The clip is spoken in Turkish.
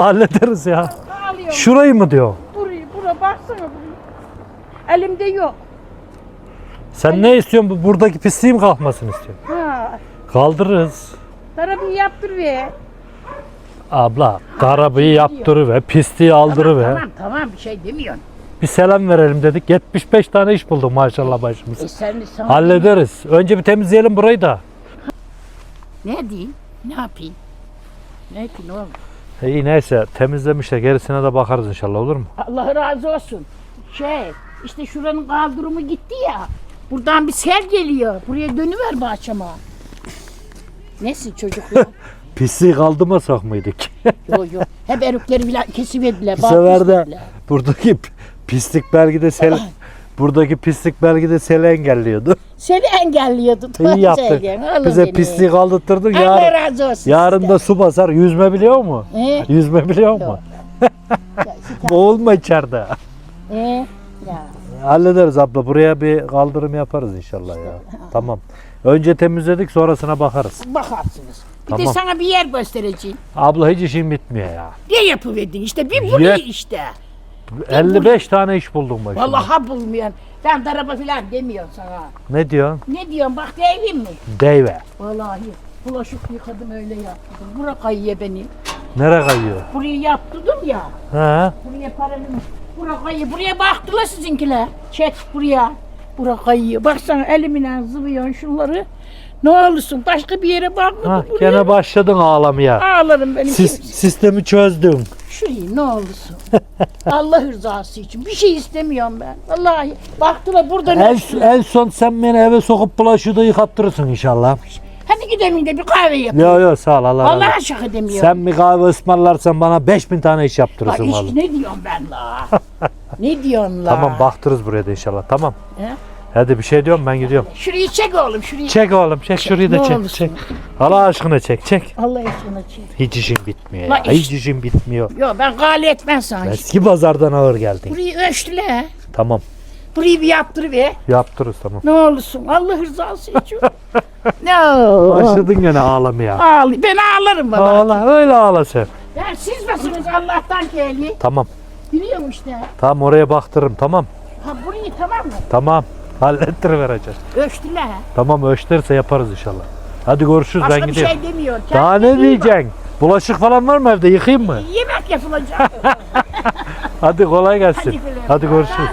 Hallederiz ya. Alıyorum. Şurayı mı diyor? Burayı, bura baksana burayı. Elimde yok. Sen ne istiyorsun? Bu buradaki pisliğin kalkmasını istiyorsun. Ha. Kaldırırız. Tarafını yaptır ve. Abla arabayı yaptırıver, pisliği aldırıver. Tamam tamam bir şey demiyorsun. Bir selam verelim dedik. 75 tane iş bulduk maşallah başımıza. E sen sana Hallederiz. Önce bir temizleyelim burayı da. ne diyeyim? Ne yapayım? Ne ki ne olur? İyi neyse temizlemişler gerisine de bakarız inşallah olur mu? Allah razı olsun. Şey işte şuranın kaldırımı gitti ya. Buradan bir sel geliyor. Buraya dönüver bahçama. Nesin çocuklar? Pisliği kaldırmasak mıydık? yok yok. Hep erikleri bile kesiverdiler. Bu sefer de buradaki p- pislik belki de sel buradaki pislik belki de seli engelliyordu. Seni engelliyordu. İyi yaptık. Oğlum Bize beni. pisliği kaldırttırdın. Allah Yarın, razı olsun. yarın da su basar. Yüzme biliyor mu? He? Yüzme biliyor mu? Boğulma içeride. He? Ya. Hallederiz abla. Buraya bir kaldırım yaparız inşallah ya. Tamam. Önce temizledik sonrasına bakarız. Bakarsınız. Bir de Tamam. sana bir yer göstereceğim. Abla hiç işin bitmiyor ya. Ne yapıverdin işte bir burayı Yet- işte. 55 tane iş buldum başıma. Vallahi bulmuyorum. Ben de araba falan demiyorum sana. Ne diyorsun? Ne diyorsun bak deyim mi? Deyve. Vallahi bulaşık yıkadım öyle yaptım. Bura kayıyor benim. Nere kayıyor? Burayı yaptırdım ya. He? Buraya paralım. Bura kayıyor. Buraya baktılar sizinkiler. Çek buraya. Bura kayıyor. Baksana elimle zıvıyorsun şunları. Ne olursun başka bir yere bakmadın Ha, buraya. gene başladın ağlamaya. Ağlarım benim. Sis, sistemi çözdüm. Şurayı ne olursun. Allah rızası için. Bir şey istemiyorum ben. Vallahi baktılar burada ne? En, en son sen beni eve sokup bulaşığı da yıkattırırsın inşallah. Hadi gidelim de bir kahve yapalım. Yo yo sağ ol Allah razı olsun. Şaka demiyorum. Sen bir kahve ısmarlarsan bana 5000 tane iş yaptırırsın iş vallahi. ne diyorsun ben la? ne diyorsun la? Tamam baktırız buraya da inşallah tamam. He? Hadi bir şey diyorum ben gidiyorum. Şurayı çek oğlum şurayı. Çek oğlum çek şurayı ne da çek olursun. çek. Allah aşkına çek çek. Allah aşkına çek. Hiç işin bitmiyor La ya. iş- Hiç işin bitmiyor. Yo ben gali etmem sana. Eski pazardan ağır geldin. Burayı ölçtüle. Tamam Burayı bir yaptırıver. yaptırırız tamam. Ne olursun Allah rızası için. ne olur. Başladın gene ağlamaya. Ağlı. Ben ağlarım baba. Ağla öyle ağla sen. Ben siz misiniz Allah'tan geli? Tamam Biliyorum işte. tamam oraya baktırırım tamam. Ha burayı tamam mı? Tamam hallettirivereceğiz. Ölçtüle. Tamam ölçtürse yaparız inşallah. Hadi görüşürüz Başka ben bir gidiyorum. şey demiyor. Daha Kendine ne iyi bak. diyeceksin? Bulaşık falan var mı evde yıkayayım mı? Yemek yapılacak. Hadi kolay gelsin. Hadi. Hadi görüşürüz.